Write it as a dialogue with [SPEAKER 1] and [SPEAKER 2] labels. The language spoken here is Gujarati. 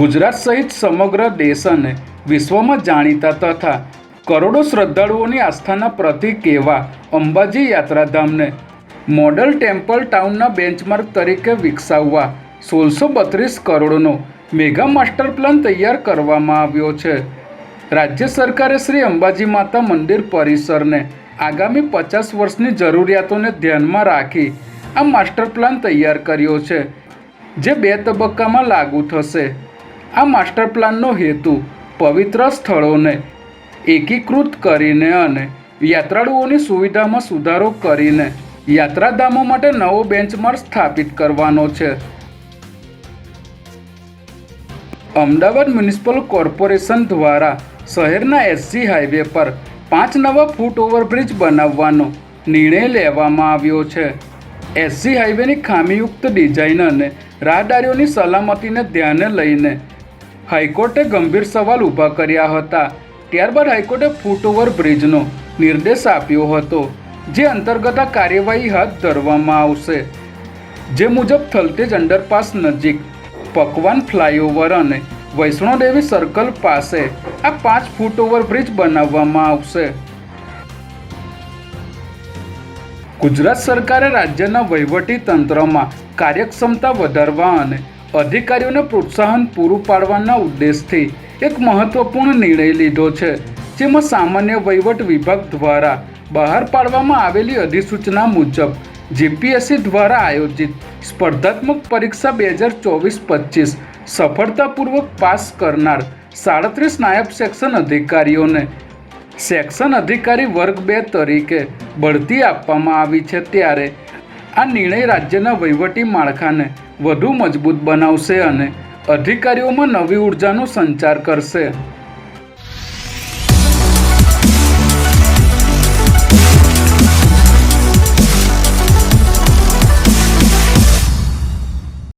[SPEAKER 1] ગુજરાત સહિત સમગ્ર દેશ અને વિશ્વમાં જાણીતા તથા કરોડો શ્રદ્ધાળુઓની આસ્થાના પ્રતિક એવા અંબાજી યાત્રાધામને મોડલ ટેમ્પલ ટાઉનના બેન્ચમાર્ક તરીકે વિકસાવવા સોળસો બત્રીસ કરોડનો મેગા માસ્ટર પ્લાન તૈયાર કરવામાં આવ્યો છે. રાજ્ય સરકારે શ્રી અંબાજી માતા મંદિર પરિસરને આગામી પચાસ વર્ષની જરૂરિયાતોને ધ્યાનમાં રાખી આ માસ્ટર પ્લાન તૈયાર કર્યો છે, જે બે તબક્કામાં લાગુ થશે. આ માસ્ટર પ્લાનનો હેતુ પવિત્ર સ્થળોને એકીકૃત કરીને અને યાત્રાળુઓની સુવિધામાં સુધારો કરીને યાત્રાધામો માટે નવો બેન્ચમાર્ક સ્થાપિત કરવાનો છે. અમદાવાદ મ્યુનિસિપલ કોર્પોરેશન દ્વારા શહેરના એસજી હાઈવે પર પાંચ નવા ફૂટ ઓવરબ્રિજ બનાવવાનો નિર્ણય લેવામાં આવ્યો છે. એસજી હાઈવેની ખામીયુક્ત ડિઝાઇન અને રાહદારીઓની સલામતીને ધ્યાને લઈને હાઈકોર્ટે ગંભીર સવાલ ઊભા કર્યા હતા. ત્યારબાદ હાઈકોર્ટે ફૂટઓવર બ્રિજનો નિર્દેશ આપ્યો હતો, જે અંતર્ગત આ કાર્યવાહી હાથ ધરવામાં આવશે. જે મુજબ થલતેજ અંડરપાસ નજીક પકવાન ફ્લાયઓવર અને વૈષ્ણોદેવી સર્કલ પાસે આ પાંચ ફૂટ ઓવરબ્રિજ બનાવવામાં આવશે. ગુજરાત સરકારે રાજ્યના વહીવટી તંત્રમાં કાર્યક્ષમતા વધારવા અને અધિકારીઓને પ્રોત્સાહન પૂરું પાડવાના ઉદ્દેશથી એક મહત્વપૂર્ણ નિર્ણય લીધો છે, જેમાં સામાન્ય વહીવટ વિભાગ દ્વારા બહાર પાડવામાં આવેલી અધિસૂચના મુજબ જીપીએસસી દ્વારા આયોજિત સ્પર્ધાત્મક પરીક્ષા બે હજાર ચોવીસ પચીસ સફળતાપૂર્વક પાસ કરનાર સાડત્રીસ નાયબ સેક્શન અધિકારીઓને સેક્શન અધિકારી વર્ગ બે તરીકે બઢતી આપવામાં આવી છે ત્યારે આ નિર્ણય રાજ્યના વહીવટી માળખાને વધુ મજબૂત બનાવશે અને અધિકારીઓમાં નવી ઉર્જાનો સંચાર કરશે.